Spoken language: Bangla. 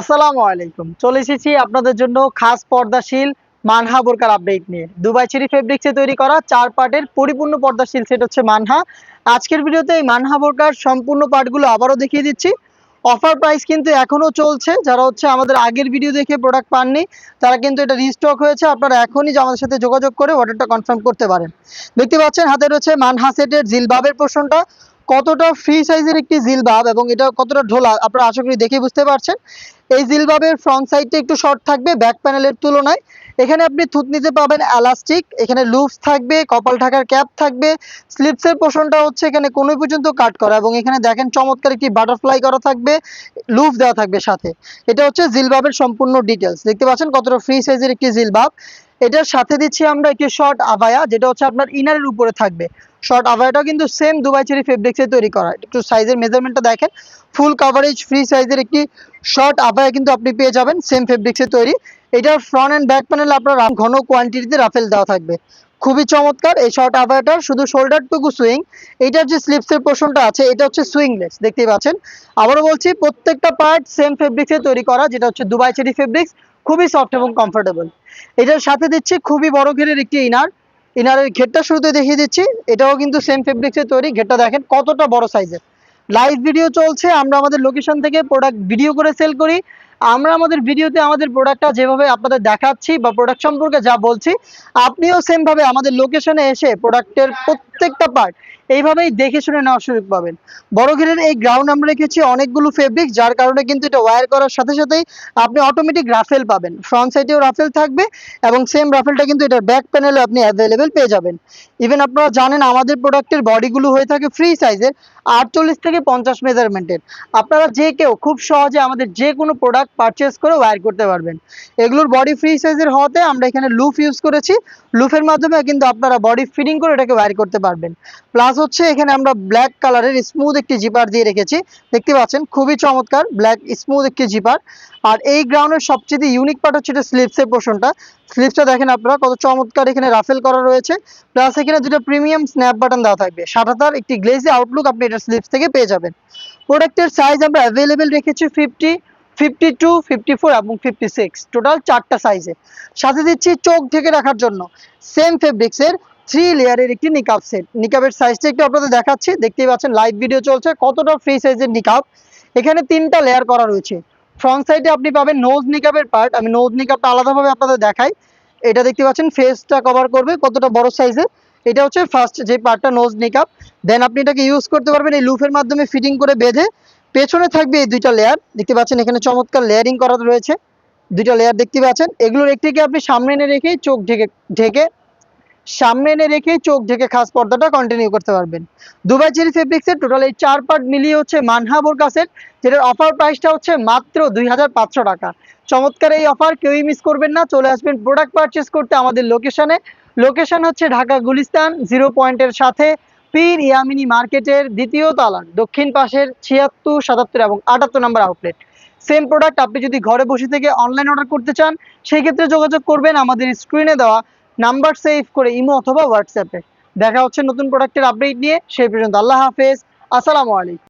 আসসালামু আলাইকুম। চলে এসেছি আপনাদের জন্য খাস পর্দাশীল মানহা বোরকার আপডেট নিয়ে। দুবাই চেরি ফেব্রিক্সে তৈরি করা চার পার্টের পরিপূর্ণ পর্দাশীল সেট হচ্ছে মানহা। আজকের ভিডিওতে এই মানহা বোরকার সম্পূর্ণ পার্টগুলো আবারও দেখিয়ে দিচ্ছি। অফার প্রাইস কিন্তু এখনও চলছে। যারা হচ্ছে আমাদের আগের ভিডিও দেখে প্রোডাক্ট পাননি, তারা কিন্তু এটা রিস্টক হয়েছে। আপনারা এখনই আমাদের সাথে যোগাযোগ করে অর্ডারটা কনফার্ম করতে পারেন। দেখতে পাচ্ছেন, হাতে রয়েছে মানহা সেটের জিলবাবের পোর্শনটা কতটা ফ্রি সাইজের একটি জিলবাব এবং এটা কতটা ঢোলা আপনারা আশা করি দেখে বুঝতে পারছেন। এই জিলবাবের ফ্রন্ট সাইডটা একটু শর্ট থাকবে ব্যাক প্যানেলের তুলনায়। এখানে আপনি থুতনিতে পাবেন এলাস্টিক এখানে লুপস থাকবে, কপাল ঢাকার ক্যাপ থাকবে স্লিপসের পোষণটা হচ্ছে এখানে কোনো পর্যন্ত কাট করা এবং এখানে দেখেন চমৎকার একটি বাটারফ্লাই করা থাকবে লুপ দেওয়া থাকবে সাথে। এটা হচ্ছে জিলবাবের সম্পূর্ণ ডিটেলস দেখতে পাচ্ছেন কতটা ফ্রি সাইজের একটি জিলবাব। এটার সাথে দিচ্ছি আমরা একটি শর্ট আভায়া, যেটা হচ্ছে আপনার ইনারের উপরে থাকবে। শর্ট আভায়াটা কিন্তু সেম দুবাই চেরি ফেব্রিক্সে তৈরি করা। একটু সাইজের মেজারমেন্টটা দেখেন। ফুল কাভারেজ ফ্রি সাইজের একটি শর্ট আভায়া কিন্তু আপনি পেয়ে যাবেন সেম ফেব্রিক্সে তৈরি। এটার ফ্রন্ট অ্যান্ড ব্যাক প্যানেল আপনার ঘন কোয়ান্টিটিতে রাফেল দেওয়া থাকবে। খুবই চমৎকার এই শর্ট আভায়াটার শুধু শোল্ডারটুকু সুইং এটার যে স্লিপসের পোর্শনটা আছে, এটা হচ্ছে সুইংলেস দেখতেই পাচ্ছেন। আবারও বলছি, প্রত্যেকটা পার্ট সেম ফেব্রিক্সে তৈরি করা, যেটা হচ্ছে দুবাই চেরি ফেব্রিক্স খুবই সফট এবং কমফোর্টেবল এটার সাথে দিচ্ছি খুবই বড় ঘেরের একটি ইনার ইনারের ঘেরটা শুরুতে দেখিয়ে দিচ্ছি, এটাও কিন্তু সেম ফেব্রিক্সে তৈরি, ঘেরটা দেখেন কতটা বড় সাইজের লাইভ ভিডিও চলছে, আমরা আমাদের লোকেশন থেকে প্রোডাক্ট ভিডিও করে সেল করি। আমরা আমাদের ভিডিওতে আমাদের প্রোডাক্টটা যেভাবে আপনাদের দেখাচ্ছি বা প্রোডাক্ট সম্পর্কে যা বলছি, আপনিও সেমভাবে আমাদের লোকেশনে এসে প্রোডাক্টের প্রত্যেকটা পার্ট এইভাবেই দেখে শুনে নেওয়ার সুযোগ পাবেন। বড় ঘেরের এই গ্রাউন্ড আমরা রেখেছি অনেকগুলো ফেব্রিক যার কারণে কিন্তু এটা ওয়্যার করার সাথে সাথেই আপনি অটোমেটিক রাফেল পাবেন। ফ্রন্ট সাইডেও রাফেল থাকবে এবং সেম রাফেলটা কিন্তু এটার ব্যাক প্যানেলে আপনি অ্যাভেলেবেল পেয়ে যাবেন। ইভেন আপনারা জানেন আমাদের প্রোডাক্টের বডিগুলো হয়ে থাকে ফ্রি সাইজের আটচল্লিশ থেকে পঞ্চাশ মেজারমেন্টের আপনারা যে কেউ খুব সহজে আমাদের যে কোনো প্রোডাক্ট পারচেস করে ওয়্যার করতে পারবেন। এগুলোর বডি ফ্রি সাইজের হওয়াতে আমরা এখানে লুফ ইউজ করেছি। লুফের মাধ্যমে কিন্তু আপনারা বডি ফিটিং করে এটাকে ওয়্যার করতে পারবেন। প্লাস হচ্ছে এখানে আমরা ব্ল্যাক কালারের স্মুথ একটি জিপার দিয়ে রেখেছি। দেখতে পাচ্ছেন, খুবই চমৎকার ব্ল্যাক স্মুথ একটি জিপার আর এই গ্রাউন্ডের সবচেয়ে ইউনিক পার্ট হচ্ছে এটা স্লিপসের পোর্শনটা স্লিপসটা দেখেন আপনারা, কত চমৎকার এখানে রাফেল করা রয়েছে। প্লাস এখানে দুটো প্রিমিয়াম স্ন্যাপ বাটন দেওয়া থাকবে। সাদাতার একটি গ্লেজি আউটলুক আপনি এটা স্লিপস থেকে পেয়ে যাবেন। প্রোডাক্টের সাইজ আমরা অ্যাভেলেবেল রেখেছি fifty fifty two fifty four এবং ফিফটি সিক্স টোটাল চারটা সাইজে সাথে দিচ্ছি চোখ ঢেকে রাখার জন্য। সেম ফেব্রিক্সের থ্রি লেয়ারের একটি নিকাব সেট নিকাবের সাইজটা একটু আপনাদের দেখাচ্ছি। দেখতেই পাচ্ছেন লাইভ ভিডিও চলছে। কতটা ফ্রি সাইজের নিকাব এখানে তিনটা লেয়ার করা রয়েছে। ফ্রন্ট সাইডে আপনি পাবেন নোজ নিকাবের পার্ট আমি নোজ নিকাবটা আলাদাভাবে আপনাদের দেখাই। এটা দেখতে পাচ্ছেন ফেসটা কভার করবে কতটা বড় সাইজের এটা হচ্ছে ফার্স্ট যে পার্টটা নোজ নিকাব দেন আপনি এটাকে ইউজ করতে পারবেন এই লুফের মাধ্যমে ফিটিং করে বেঁধে। পেছনে থাকবে এই দুইটা লেয়ার দেখতে পাচ্ছেন এখানে চমৎকার লেয়ারিং করা রয়েছে। দুইটা লেয়ার দেখতে পাচ্ছেন। এগুলোর একটিকে আপনি সামনে এনে রেখেই চোখ ঢেকে ঢেকে, সামনে এনে রেখে চোখ ঢেকে খাস পর্দাটা কন্টিনিউ করতে পারবেন। দুবাই চেরি ফেব্রিক্সের টোটাল এই চার পার্ট মিলিয়ে হচ্ছে মানহা বোরকাসের, যেটার অফার প্রাইসটা হচ্ছে মাত্র দুই হাজার পাঁচশো টাকা। চমৎকার এই অফার কেউই মিস করবেন না। চলে আসবেন প্রোডাক্ট পারচেস করতে আমাদের লোকেশনে লোকেশন হচ্ছে ঢাকা গুলিস্তান জিরো পয়েন্টের সাথে। পীর ইয়ামিনী মার্কেটের দ্বিতীয় তালার দক্ষিণ পাশের ছিয়াত্তর, সাতাত্তর এবং আটাত্তর নম্বর আউটলেট। সেম প্রোডাক্ট আপনি যদি ঘরে বসে থেকে অনলাইন অর্ডার করতে চান সেই ক্ষেত্রে যোগাযোগ করবেন আমাদের স্ক্রিনে দেওয়া নাম্বার সেভ করে ইমো অথবা হোয়াটসঅ্যাপে দেখা হচ্ছে নতুন প্রোডাক্টের আপডেট নিয়ে, সেই পর্যন্ত আল্লাহ হাফেজ। আসসালামু আলাইকুম।